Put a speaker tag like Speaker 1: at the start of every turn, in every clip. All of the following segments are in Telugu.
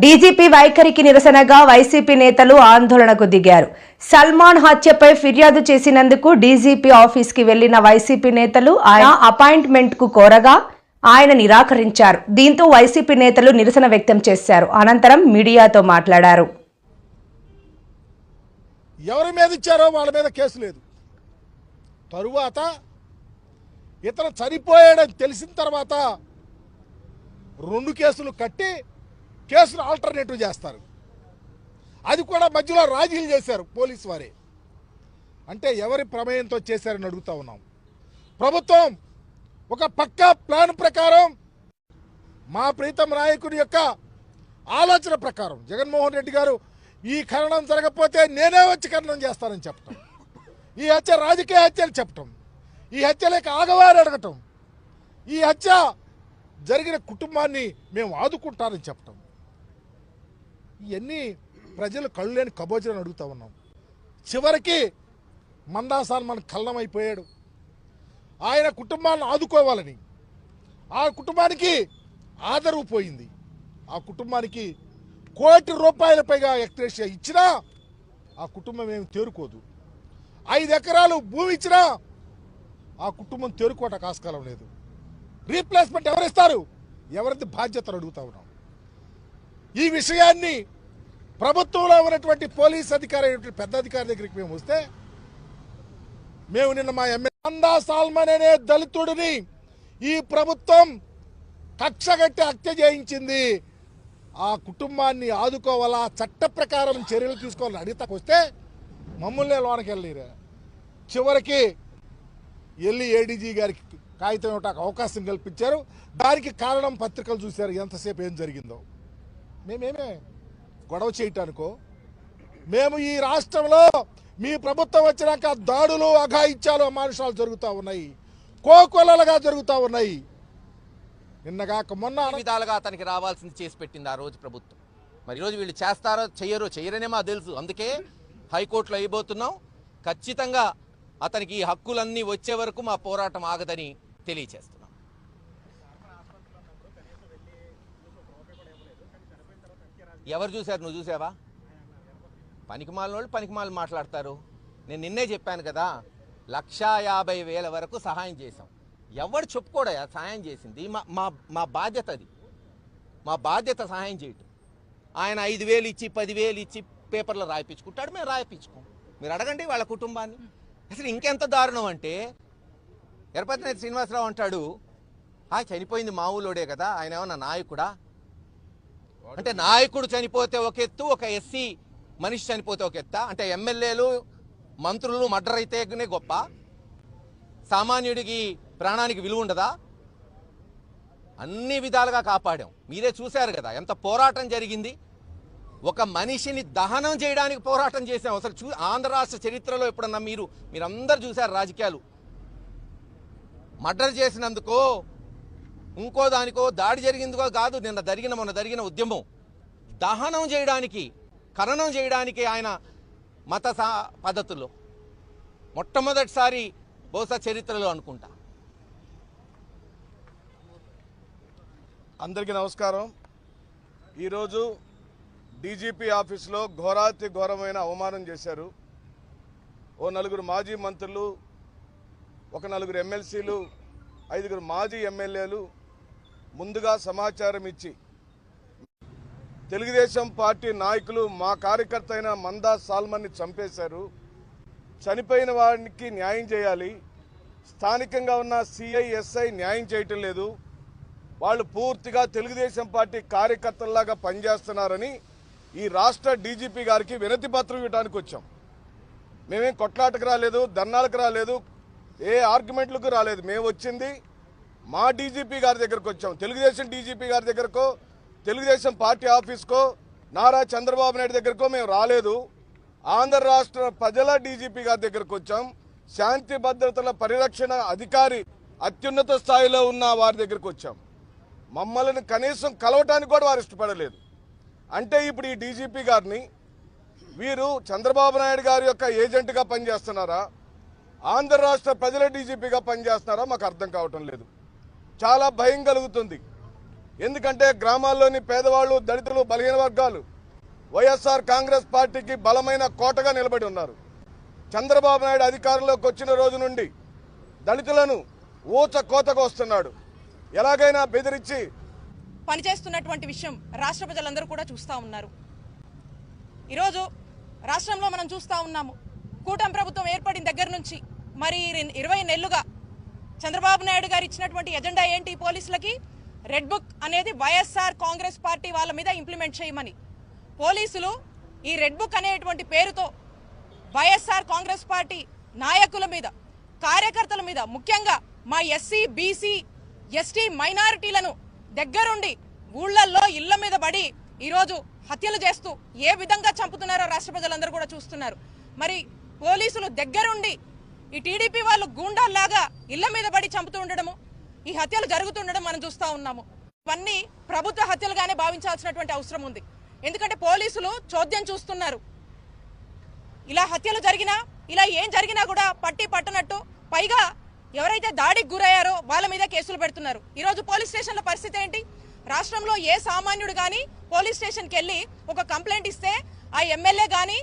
Speaker 1: డీజీపీ వైఖరికి నిరసనగా వైసీపీ నేతలు ఆందోళనకు దిగారు. సల్మాన్ హత్యపై ఫిర్యాదు చేసినందుకు డీజీపీ ఆఫీస్కి వెళ్ళిన వైసీపీ నేతలు ఆయన అపాయింట్మెంట్కు కోరగా ఆయన నిరాకరించారు. దీంతో వైసీపీ నేతలు నిరసన వ్యక్తం చేశారు. అనంతరం మీడియాతో మాట్లాడారు.
Speaker 2: ఎవరి మీద ఇచ్చారో వాళ్ళ మీద కేసు లేదు. తరువాత ఇతను చనిపోయాడని తెలిసిన తర్వాత రెండు కేసులు కట్టి కేసులు ఆల్టర్నేటివ్ చేస్తారు. అది కూడా మధ్యలో రాజీలు చేశారు పోలీసు వారే. అంటే ఎవరి ప్రమేయంతో చేశారని అడుగుతా ఉన్నాం. ప్రభుత్వం ఒక పక్కా ప్లాన్ ప్రకారం మా ప్రీతం నాయకుడి యొక్క ఆలోచన ప్రకారం జగన్మోహన్ రెడ్డి గారు ఈ ఖననం జరగకపోతే నేనే వచ్చి ఖననం చేస్తానని చెప్పటం. ఈ హత్య రాజకీయ హత్యలు చెప్పటం. ఈ హత్యలకు ఆగవారు అడగటం. ఈ హత్య జరిగిన కుటుంబాన్ని మేము ఆదుకుంటానని చెప్పటం. ఇవన్నీ ప్రజలు కళ్ళు లేని కబోజులను అడుగుతా ఉన్నాం. చివరికి మందాసాన్ మన కళ్ళమైపోయాడు ఆయన కుటుంబాన్ని ఆదుకోవాలని. ఆ కుటుంబానికి ఆదరవు పోయింది. ఆ కుటుంబానికి కోటి రూపాయల పైగా ఎక్స్ట్రేషియా ఇచ్చినా ఆ కుటుంబం ఏమి తేరుకోదు. ఐదు ఎకరాలు భూమి ఇచ్చినా ఆ కుటుంబం తేరుకోవటానికి ఆస్కారం లేదు. రీప్లేస్మెంట్ ఎవరిస్తారు? ఎవరిది బాధ్యతలు అడుగుతా ఉన్నాం. ఈ విషయాన్ని ప్రభుత్వంలో ఉన్నటువంటి పోలీస్ అధికారి అయినటువంటి పెద్ద అధికారి దగ్గరికి మేము వస్తే మేము నిన్న మా ఎమ్మెల్యే అందా సాల్మన్ అనే దళితుడిని ఈ ప్రభుత్వం కక్షగట్టి హత్య చేయించింది. ఆ కుటుంబాన్ని ఆదుకోవాలా చట్ట ప్రకారం చర్యలు తీసుకోవాలని అడిగితే వస్తే మమ్మల్ని లోనకి వెళ్ళిరా. చివరికి వెళ్ళి ఏడీజీ గారికి కాగితం ఇవ్వటానికి అవకాశం కల్పించారు. దానికి కారణం పత్రికలు చూశారు. ఎంతసేపు ఏం జరిగిందో. మేమేమే గొడవ చేయటానికో మేము ఈ రాష్ట్రంలో మీ ప్రభుత్వం వచ్చినాక దాడులు అఘాయిత్యాలు అమానుషాలు జరుగుతూ ఉన్నాయి. కోకొల్లలుగా జరుగుతూ ఉన్నాయి. నిన్నగాక మొన్న
Speaker 3: విధాలుగా అతనికి రావాల్సింది చేసి పెట్టింది ఆ రోజు ప్రభుత్వం. మరి ఈరోజు వీళ్ళు చేస్తారో చెయ్యరో చెయ్యరనే మాకు తెలుసు. అందుకే హైకోర్టులో అయిపోతున్నాం ఖచ్చితంగా అతనికి ఈ హక్కులన్నీ వచ్చే వరకు మా పోరాటం ఆగదని తెలియచేస్తున్నాం ఎవరు చూశారు? నువ్వు చూసావా పనికిమాలిన వాళ్ళు పనికిమాలు మాట్లాడతారు. నేను నిన్నే చెప్పాను కదా లక్షా యాభై వేల వరకు సహాయం చేశాం. ఎవడు చెప్పుకోడా సహాయం చేసింది. మా మా మా బాధ్యత అది. మా బాధ్యత సహాయం చేయటం. ఆయన ఐదు వేలు ఇచ్చి పదివేలు ఇచ్చి పేపర్లో రాయిపించుకుంటాడు మేము రాయిపించుకోం. మీరు అడగండి వాళ్ళ కుటుంబాన్ని. అసలు ఇంకెంత దారుణం అంటే ఎరపతినేని శ్రీనివాసరావు అంటాడు ఆ చనిపోయింది మా ఊళ్ళోడే కదా ఆయన ఏమన్నా నాయకుడా? అంటే నాయకుడు చనిపోతే ఒక ఎత్తు ఒక ఎస్సీ మనిషి చనిపోతే ఒక ఎత్త? అంటే ఎమ్మెల్యేలు మంత్రులు మర్డర్ అయితేనే గొప్ప. సామాన్యుడికి ప్రాణానికి విలువ ఉండదా? అన్ని విధాలుగా కాపాడాం. మీరే చూశారు కదా ఎంత పోరాటం జరిగింది. ఒక మనిషిని దహనం చేయడానికి పోరాటం చేశాం. అసలు చూ ఆంధ్ర రాష్ట్ర చరిత్రలో ఎప్పుడన్నా మీరు మీరందరూ చూశారు రాజకీయాలు. మర్డర్ చేసినందుకో ఇంకో దానికో దాడి జరిగిందికో కాదు నిన్న జరిగిన మొన్న జరిగిన ఉద్యమం. దహనం చేయడానికి ఖననం చేయడానికి ఆయన మత సా పద్ధతుల్లో. మొట్టమొదటిసారి బహుశా చరిత్రలో అనుకుంటా.
Speaker 4: అందరికీ నమస్కారం. ఈరోజు డీజీపీ ఆఫీస్లో ఘోరాతి ఘోరమైన అవమానం చేశారు. ఓ నలుగురు మాజీ మంత్రులు ఒక నలుగురు ఎమ్మెల్సీలు ఐదుగురు మాజీ ఎమ్మెల్యేలు ముందుగా సమాచారం ఇచ్చి తెలుగుదేశం పార్టీ నాయకులు మా కార్యకర్త అయిన మందా సాల్మన్ని చంపేశారు. చనిపోయిన వారికి న్యాయం చేయాలి. స్థానికంగా ఉన్న సిఐఎస్ఐ న్యాయం చేయటం లేదు. వాళ్ళు పూర్తిగా తెలుగుదేశం పార్టీ కార్యకర్తల్లాగా పనిచేస్తున్నారని ఈ రాష్ట్ర డీజీపీ గారికి వినతి పత్రం ఇవ్వడానికి వచ్చాం. మేమేం కొట్లాటకు రాలేదు ధర్నాలకు రాలేదు ఏ ఆర్గ్యుమెంట్లకు రాలేదు. మేము వచ్చింది మా డీజీపీ గారి దగ్గరకు వచ్చాం. తెలుగుదేశం డీజీపీ గారి దగ్గరకో తెలుగుదేశం పార్టీ ఆఫీస్కో నారా చంద్రబాబు నాయుడు దగ్గరకో మేము రాలేదు. ఆంధ్ర రాష్ట్ర ప్రజల డీజీపీ గారి దగ్గరకు వచ్చాం. శాంతి భద్రతల పరిరక్షణ అధికారి అత్యున్నత స్థాయిలో ఉన్న వారి దగ్గరకు వచ్చాం. మమ్మల్ని కనీసం కలవటానికి కూడా వారు ఇష్టపడలేదు. అంటే ఇప్పుడు ఈ డీజీపీ గారిని వీరు చంద్రబాబు నాయుడు గారి యొక్క ఏజెంట్గా పనిచేస్తున్నారా? ఆంధ్ర రాష్ట్ర ప్రజల డీజీపీగా పనిచేస్తున్నారా? మాకు అర్థం కావటం లేదు. చాలా భయం కలుగుతుంది. ఎందుకంటే గ్రామాల్లోని పేదవాళ్ళు దళితులు బలహీన వర్గాలు వైఎస్ఆర్ కాంగ్రెస్ పార్టీకి బలమైన కోటగా నిలబడి ఉన్నారు. చంద్రబాబు నాయుడు అధికారంలోకి వచ్చిన రోజు నుండి దళితులను ఊచ కోతకు వస్తున్నాడు. ఎలాగైనా బెదిరించి
Speaker 5: పనిచేస్తున్నటువంటి విషయం రాష్ట్ర ప్రజలందరూ కూడా చూస్తూ ఉన్నారు. ఈరోజు రాష్ట్రంలో మనం చూస్తూ ఉన్నాము. కూటమి ప్రభుత్వం ఏర్పడిన దగ్గర నుంచి మరి ఇరవై నెలలుగా చంద్రబాబు నాయుడు గారు ఇచ్చినటువంటి ఎజెండా ఏంటి పోలీసులకి? రెడ్ బుక్ అనేది వైఎస్ఆర్ కాంగ్రెస్ పార్టీ వాళ్ళ మీద ఇంప్లిమెంట్ చేయమని. పోలీసులు ఈ రెడ్ బుక్ అనేటువంటి పేరుతో వైఎస్ఆర్ కాంగ్రెస్ పార్టీ నాయకుల మీద కార్యకర్తల మీద ముఖ్యంగా మా ఎస్సీ బీసీ ఎస్టీ మైనారిటీలను దగ్గరుండి ఊళ్ళల్లో ఇళ్ళ మీద పడి ఈరోజు హత్యలు చేస్తూ ఏ విధంగా చంపుతున్నారో రాష్ట్ర ప్రజలందరూ కూడా చూస్తున్నారు. మరి పోలీసులు దగ్గరుండి ఈ టీడీపీ వాళ్ళు గూండాల్లాగా ఇళ్ళ మీద పడి చంపుతూ ఉండడము ఈ హత్యలు జరుగుతుండడం మనం చూస్తూ ఉన్నాము. ఇవన్నీ ప్రభుత్వ హత్యలుగానే భావించాల్సినటువంటి అవసరం ఉంది. ఎందుకంటే పోలీసులు చోద్యం చూస్తున్నారు. ఇలా హత్యలు జరిగినా ఇలా ఏం జరిగినా కూడా పట్టి పట్టనట్టు పైగా ఎవరైతే దాడికి గురయ్యారో వాళ్ళ మీద కేసులు పెడుతున్నారు. ఈరోజు పోలీస్ స్టేషన్ల పరిస్థితి ఏంటి? రాష్ట్రంలో ఏ సామాన్యుడు కానీ పోలీస్ స్టేషన్కి వెళ్ళి ఒక కంప్లైంట్ ఇస్తే ఆ ఎమ్మెల్యే కానీ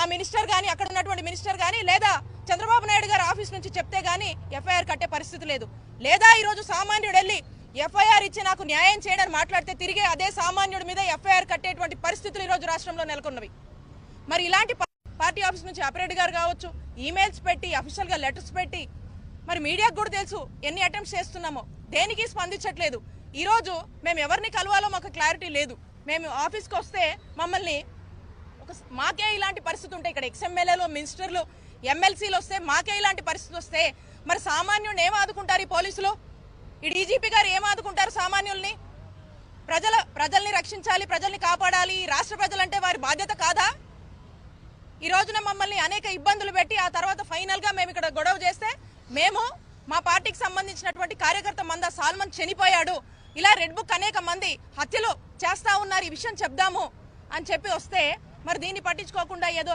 Speaker 5: ఆ మినిస్టర్ కానీ అక్కడ ఉన్నటువంటి మినిస్టర్ కానీ లేదా చంద్రబాబు నాయుడు గారి ఆఫీస్ నుంచి చెప్తే గానీ ఎఫ్ఐఆర్ కట్టే పరిస్థితి లేదు. లేదా ఈరోజు సామాన్యుడు వెళ్ళి ఎఫ్ఐఆర్ ఇచ్చి నాకు న్యాయం చేయడని మాట్లాడితే తిరిగి అదే సామాన్యుడి మీద ఎఫ్ఐఆర్ కట్టేటువంటి పరిస్థితులు ఈ రోజు రాష్ట్రంలో నెలకొన్నవి. మరి ఇలాంటి పార్టీ ఆఫీస్ నుంచి అపరేట్ గారు కావచ్చు ఈమెయిల్స్ పెట్టి అఫీషియల్గా లెటర్స్ పెట్టి మరి మీడియాకు కూడా తెలుసు ఎన్ని అటెంప్ట్స్ చేస్తున్నామో. దేనికి స్పందించట్లేదు. ఈరోజు మేము ఎవరిని కలవాలో మాకు క్లారిటీ లేదు. మేము ఆఫీస్కి వస్తే మమ్మల్ని ఒక మాకే ఇలాంటి పరిస్థితి ఉంటే ఇక్కడ ఎక్స్ఎమ్మెల్యేలు మినిస్టర్లు ఎమ్మెల్సీలు వస్తే మాకే ఇలాంటి పరిస్థితి వస్తే మరి సామాన్యుడిని ఏం ఆదుకుంటారు ఈ పోలీసులు? ఈ డీజీపీ గారు ఏం ఆదుకుంటారు సామాన్యుల్ని? ప్రజల ప్రజల్ని రక్షించాలి ప్రజల్ని కాపాడాలి రాష్ట్ర ప్రజలంటే వారి బాధ్యత కాదా? ఈ రోజున మమ్మల్ని అనేక ఇబ్బందులు పెట్టి ఆ తర్వాత ఫైనల్గా మేము ఇక్కడ గొడవ చేస్తే మేము మా పార్టీకి సంబంధించినటువంటి కార్యకర్త మంద సాల్మన్ చనిపోయాడు. ఇలా రెడ్ బుక్ అనేక మంది హత్యలు చేస్తా ఉన్నారు. ఈ విషయం చెప్దాము అని చెప్పి వస్తే మరి దీన్ని పట్టించుకోకుండా ఏదో